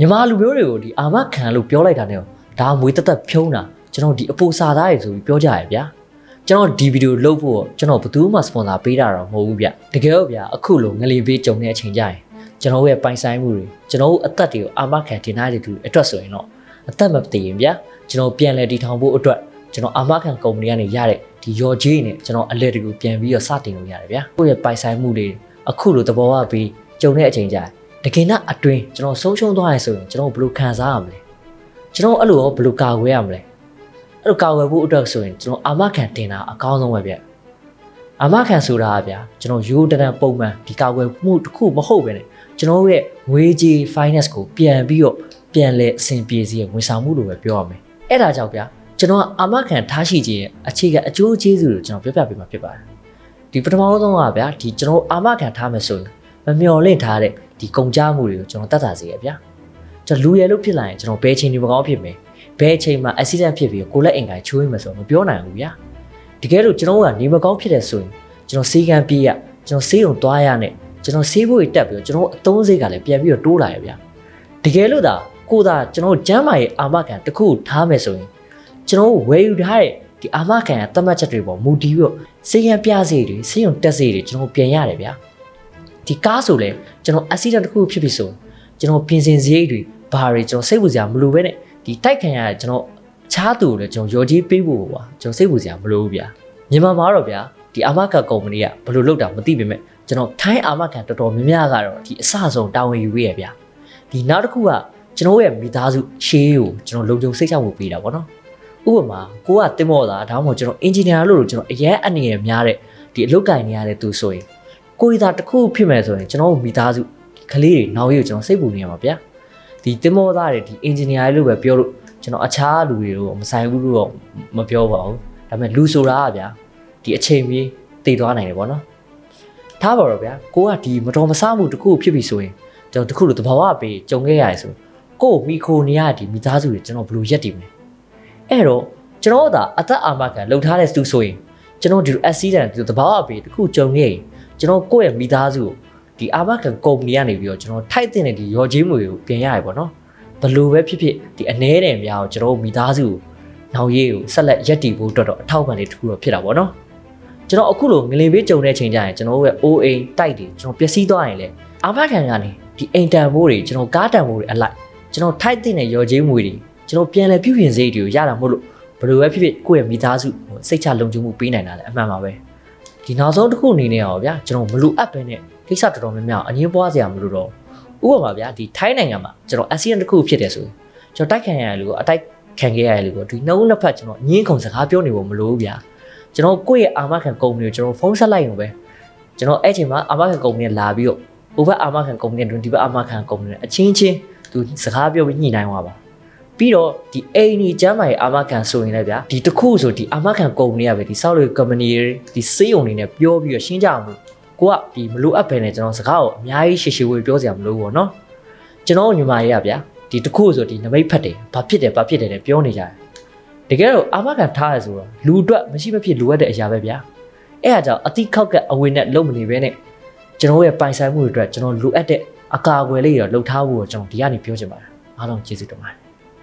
မြန်မာလူမျိုးတွေကိုဒီအာမခံလို့ပြောလိုက်တာနဲ့ဒါမွေးတက်တက်ဖြုံးတာကျွန်တော်ဒီအပိုစာသားတွေဆိုပြီးပြောကြရဗျာကျွန်တော်ဒီဗီဒီယိုလုပ်ဖို့ကျွန်တော်ဘယ်သူမှစပွန်ဆာပေးတာတော့မဟုတ်ဘူးဗျတကယ်တော့ဗျာအခုလိုငလီပေးကြုံတဲ့အချိန်ကြရင်ကျွန်တော်ရဲ့ပိုင်ဆိုင်မှုတွေကျွန်တော်အသက်တွေကိုအာမခံတင်ထားတဲ့သူအတွက်ဆိုရင်တော့အသက်မတည်ရင်ဗျာကျွန်တော်ပြန်လဲတည်ထောင်ဖို့အတွက်ကျွန်တော်အာမခံကုမ္ပဏီကနေရတဲ့ဒီရော်ကြီးနဲ့ကျွန်တော်အလဲတကူပြန်ပြီးတော့စတင်လို့ရတယ်ဗျာကိုယ့်ရဲ့ပိုင်ဆိုင်မှုတွေအခုလိုသဘောဝပြီးကြုံတဲ့အချိန်ကြရင် တကယ်တော့အတွင်းကျွန်တော်ဆုံးရှုံးသွားရဆိုရင်ကျွန်တော်ဘယ်လိုခံစားရမလဲကျွန်တော်အဲ့လိုရောဘယ်လိုကာကွယ်ရမလဲအဲ့လိုကာကွယ်ဖို့အတွက်ဆိုရင်ကျွန်တော်အာမခံတင်တာအကောင်းဆုံးပဲဗျအာမခံဆိုတာကဗျာကျွန်တော်ရိုးတရန်ပုံမှန်ဒီကာကွယ်မှုတစ်ခုမဟုတ်ပဲねကျွန်တော်ရဲ့ငွေကြေး finance ကိုပြန်ပြီးတော့ပြန်လဲအဆင်ပြေစေရဝန်ဆောင်မှုလို့ပဲပြောရမယ်အဲ့ဒါကြောင့်ဗျာကျွန်တော်ကအာမခံထားရှိခြင်းရဲ့အခြေခံအကျိုးကျေးဇူးကိုကျွန်တော်ပြောပြပေးမှာဖြစ်ပါတယ်ဒီပထမဆုံးကဗျာဒီကျွန်တော်အာမခံထားမယ်ဆိုရင် မမျော်လင့်ထားတဲ့ဒီကုန်ကြမှုတွေကိုကျွန်တော်တတ်တာစေရဗျာကျွန်တော်လူရယ်လို့ဖြစ်လာရင်ကျွန်တော်ဘယ်ချိန်ဒီမကောင်းဖြစ်မယ်ဘယ်ချိန်မှာ accident ဖြစ်ပြီးကိုလက်အင်္ဂါချိုးရမယ်ဆိုတော့မပြောနိုင်ဘူးဗျာတကယ်လို့ကျွန်တော်ကနေမကောင်းဖြစ်တယ်ဆိုရင်ကျွန်တော်စေကံပြေးရကျွန်တော်စေးုံသွားရနဲ့ကျွန်တော်စေးဖို့တက်ပြီးတော့ကျွန်တော်အသုံးစိတ်ကလည်းပြန်ပြီးတော့တိုးလာရဗျာတကယ်လို့ဒါကိုသာကျွန်တော်ကျမ်းမာရေးအာမခံတစ်ခုထားမယ်ဆိုရင်ကျွန်တော်ဝယ်ယူထားတဲ့ဒီအာမခံရဲ့သတ်မှတ်ချက်တွေပေါ်မူတည်ပြီးတော့စေကံပြစေတွေစေုံတက်စေတွေကျွန်တော်ပြန်ရတယ်ဗျာ ဒီကားဆိုလဲကျွန်တော် accident တစ်ခုဖြစ်ပြီဆိုကျွန်တော်ပြင်ဆင်စရိတ်တွေဘာတွေကျွန်တော်စိတ်ပူစရာမလိုပဲနဲ့ဒီတိုက်ခံရတဲ့ကျွန်တော်ချားသူကိုလည်းကျွန်တော်ရော်ကြီးပေးဖို့ပါကျွန်တော်စိတ်ပူစရာမလိုဘူးဗျာမြန်မာမှာတော့ဗျာဒီအာမခံကုမ္ပဏီကဘယ်လိုလုပ်တာမသိပေမဲ့ကျွန်တော်ထိုင်းအာမခံတော်တော်များများကတော့ဒီအစဆုံးတာဝန်ယူရရဗျာဒီနောက်တစ်ခုကကျွန်တော်ရဲ့မိသားစုရှေးကိုကျွန်တော်လုံခြုံစိတ်ချမှုပေးတာပေါ့နော်ဥပမာကိုကတင်မော်တာဒါမှမဟုတ်ကျွန်တော်အင်ဂျင်နီယာလို့ကျွန်တော်အရင်အနေနဲ့များတဲ့ဒီအလုပ်ကိုင်နေရတဲ့သူဆိုရင် ကိုရီသာတစ်ခုဖြစ်မယ်ဆိုရင်ကျွန်တော်မိသားစုကလေးတွေနောက်ရေးကိုကျွန်တော်စိတ်ပူနေရမှာဗျာဒီတင်မောသားတွေဒီအင်ဂျင်နီယာလို့ပဲပြောလို့ကျွန်တော်အခြားလူတွေကိုမဆိုင်ဘူးလို့တော့မပြောပါဘူးဒါပေမဲ့လူဆိုတာကဗျာဒီအချိန်ကြီးတည်သွားနိုင်တယ်ပေါ့နော်ထားပါတော့ဗျာကိုကဒီမတော်မဆမှုတစ်ခုဖြစ်ပြီဆိုရင်ကျွန်တော်တစ်ခုလိုတဘာဝပေးကြုံခဲ့ရတယ်ဆိုကို့မိခိုနေရဒီမိသားစုတွေကျွန်တော်ဘယ်လိုရက်တည်မလဲအဲ့တော့ကျွန်တော်သာအသက်အာမခံလှုပ်ထားတဲ့သူဆိုရင်ကျွန်တော်ဒီလို accident ဒီလိုတဘာဝပေးတစ်ခုကြုံခဲ့ရင် ကျွန်တော်ကိုယ့်ရဲ့မိသားစုကိုဒီအာမခံကုမ္ပဏီကနေပြီးတော့ကျွန်တော်ထိုက်တဲ့ဒီရော်ကြီးမွေကိုပြင်ရတယ်ပေါ့နော်ဘယ်လိုပဲဖြစ်ဖြစ်ဒီအ ਨੇ တယ်များကိုကျွန်တော်မိသားစုကိုနောက်ရေးကိုဆက်လက်ရက်တည်ဖို့အတွက်တော့အထောက်အပံ့လေးတစ်ခုတော့ဖြစ်တာပေါ့နော်ကျွန်တော်အခုလိုငလင်ပေးကြုံတဲ့ချိန်ကျရင်ကျွန်တော်ရဲ့ OA တိုက်တွေကျွန်တော်ပျက်စီးသွားရင်လေအာမခံကနေဒီအိမ်တန်မိုးတွေကျွန်တော်ကားတန်မိုးတွေအလိုက်ကျွန်တော်ထိုက်တဲ့ရော်ကြီးမွေတွေကျွန်တော်ပြန်လဲပြုပြင်စိတ်တွေကိုရတာမဟုတ်လို့ဘယ်လိုပဲဖြစ်ဖြစ်ကိုယ့်ရဲ့မိသားစုကိုစိတ်ချလုံခြုံမှုပေးနိုင်တာလည်းအမှန်ပါပဲ ဒီနောက်ဆုံးတစ်ခုအနေနဲ့ရောဗျာကျွန်တော်မလူအပ်ပဲနဲ့ကိစ္စတော်တော်များများအငင်းပွားစရာမလိုတော့ဥပမာဗျာဒီထိုင်းနိုင်ငံမှာကျွန်တော် accident တစ်ခုဖြစ်တယ်ဆိုရင်ကျွန်တော်တိုက်ခံရရလူကိုအတိုက်ခံခဲ့ရရလူကိုဒီနှုတ်နှစ်ဖက်ကျွန်တော်ညင်းခုန်စကားပြောနေဖို့မလိုဘူးဗျာကျွန်တော်ကိုယ့်ရဲ့အာမခံကုမ္ပဏီကိုကျွန်တော်ဖုန်းဆက်လိုက်ရုံပဲကျွန်တော်အဲ့ချိန်မှာအာမခံကုမ္ပဏီလာပြီးတော့ဟိုဘက်အာမခံကုမ္ပဏီနဲ့ဒီဘက်အာမခံကုမ္ပဏီနဲ့အချင်းချင်းသူစကားပြောပြီးညှိနှိုင်းသွားပါ ပြီးတော့ဒီအိမ်ကြီးကျမ်းမာရေးအာမခံဆိုရင်လည်းဗျာဒီတစ်ခုဆိုဒီအာမခံကုမ္ပဏီကပဲဒီဆောက်လုပ်ကုမ္ပဏီတွေဒီစေးုံတွေနဲ့ပြောပြီးတော့ရှင်းကြမှုကိုကဒီမလိုအပ်ပဲနဲ့ကျွန်တော်စကားကိုအများကြီးရှည်ရှည်ဝေပြောစရာမလိုဘူးပေါ့နော်ကျွန်တော်ညီမလေးကဗျာဒီတစ်ခုဆိုဒီနမိတ်ဖတ်တယ်ဘာဖြစ်တယ်ဘာဖြစ်တယ်နဲ့ပြောနေကြတယ်တကယ်တော့အာမခံထားရဆိုတော့လူအတွက်မရှိမဖြစ်လိုအပ်တဲ့အရာပဲဗျာအဲ့ဒါကြောင့်အတိခောက်ကအဝေနဲ့လုံမနေပဲနဲ့ကျွန်တော်ရဲ့ပိုင်ဆိုင်မှုတွေအတွက်ကျွန်တော်လိုအပ်တဲ့အကာအကွယ်လေးတွေတော့လှုပ်ထားဖို့ကျွန်တော်ဒီကနေပြောချင်ပါတယ်အားလုံးကျေးဇူးတင်ပါတယ်